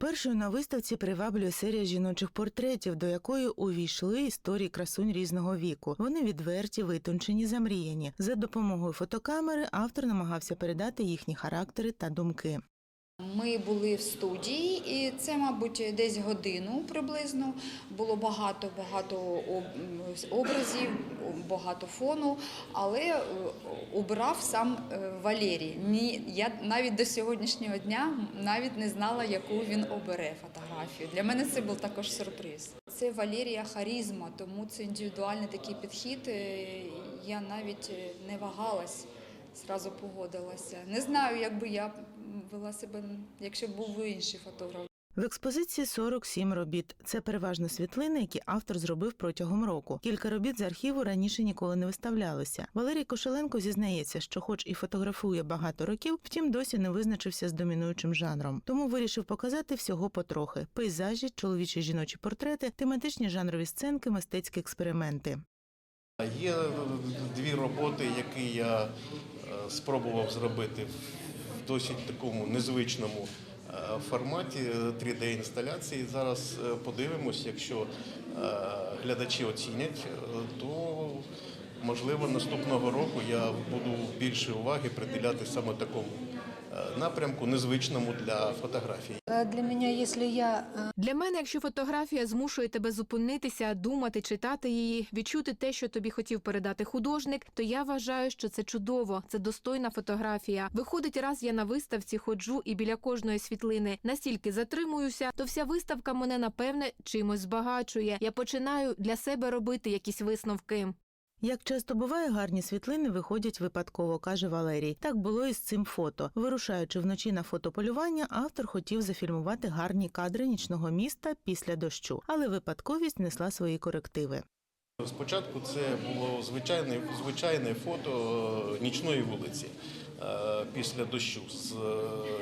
Першою на виставці приваблює серія жіночих портретів, до якої увійшли історії красунь різного віку. Вони відверті, витончені, замріяні. За допомогою фотокамери автор намагався передати їхні характери та думки. Ми були в студії, і це, мабуть, десь годину приблизно. Було багато багато образів, багато фону, але е, обирав сам е, Валерій. Ні, я навіть до сьогоднішнього дня навіть не знала, яку він обере фотографію. Для мене це був також сюрприз. Це Валерія харізма, тому це індивідуальний такий підхід. Е, Я навіть е, не вагалась. Зразу погодилася. Не знаю, як би я вела себе, якщо б був інший фотограф. В експозиції 47 робіт. Це переважно світлини, які автор зробив протягом року. Кілька робіт з архіву раніше ніколи не виставлялися. Валерій Кошеленко зізнається, що, хоч і фотографує багато років, втім досі не визначився з домінуючим жанром. Тому вирішив показати всього потрохи: пейзажі, чоловічі жіночі портрети, тематичні жанрові сценки, мистецькі експерименти. Є дві роботи, які я спробував зробити в досить такому незвичному е, форматі 3D-інсталяції. Зараз е, подивимось, якщо е, глядачі оцінять, е, то можливо наступного року я буду більше уваги приділяти саме такому е, напрямку, незвичному для фотографії. Э, Для меня, если я э, Для мене, якщо фотографія змушує тебе зупинитися, думати, читати її, відчути те, що тобі хотів передати художник, то я вважаю, що це чудово, це достойна фотографія. Виходить, раз я на виставці ходжу і біля кожної світлини настільки затримуюся, то вся виставка мене напевне чимось збагачує. Я починаю для себе робити якісь висновки. Як часто буває, гарні світлини виходять випадково, каже Валерій. Так було і з цим фото. Вирушаючи вночі на фотополювання, автор хотів зафільмувати гарні кадри нічного міста після дощу, але випадковість несла свої корективи. Спочатку це було звичайне, звичайне фото е, нічної вулиці е, після дощу з е,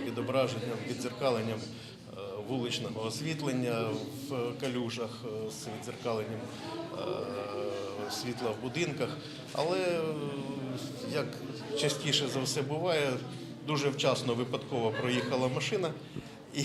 відображенням, відзеркаленням вуличного освітлення в калюжах, з відзеркаленням світла в будинках. Але як частіше за все буває, дуже вчасно випадково проїхала машина. І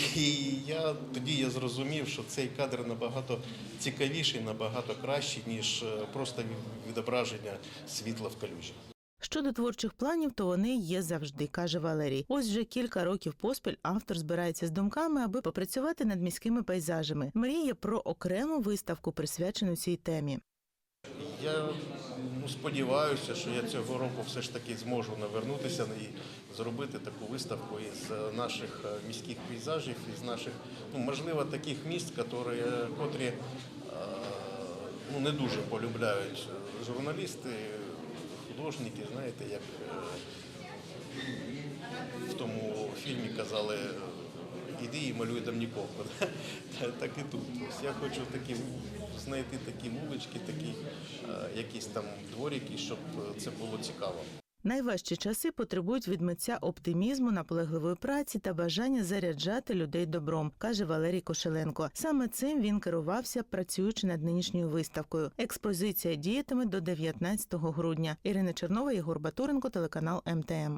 я тоді я зрозумів, що цей кадр набагато цікавіший, набагато кращий, ніж е, просто відображення світла в калюжі. Щодо творчих планів, то вони є завжди, каже Валерій. Ось вже кілька років поспіль автор збирається з думками, аби попрацювати над міськими пейзажами. Мріє про окрему виставку, присвячену цій темі. Я ну, сподіваюся, що я цього року все ж таки зможу навернутися і зробити таку виставку із е, наших е, міських пейзажів, із наших, ну, можливо, таких міст, котрі, котрі е, ну, не дуже полюбляють журналісти, художники, знаєте, як в тому фільмі казали. Іди і малюй там нікого. Так і тут. Ось я хочу такі знайти такі вулички, такі е, якісь там дворики, щоб е, це було цікаво. Найважчі часи потребують від митця оптимізму, наполегливої праці та бажання заряджати людей добром, каже Валерій Кошеленко. Саме цим він керувався, працюючи над нинішньою виставкою. Експозиція діятиме до 19 грудня. Ірина Чернова, Єгор Батуренко, телеканал МТМ.